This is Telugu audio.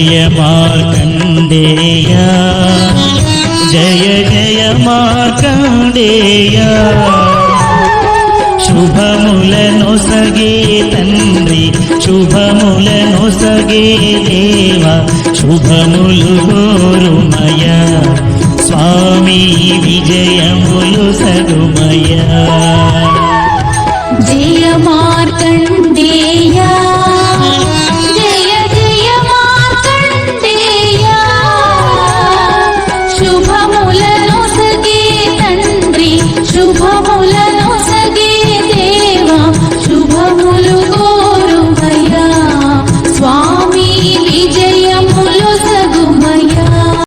జయ మార్కండేయ జయ జయ మార్కండేయ శుభములను సగే తండ్రి శుభములను సగే దేవ శుభములు గోరుమయ స్వామి విజయములు సగుమ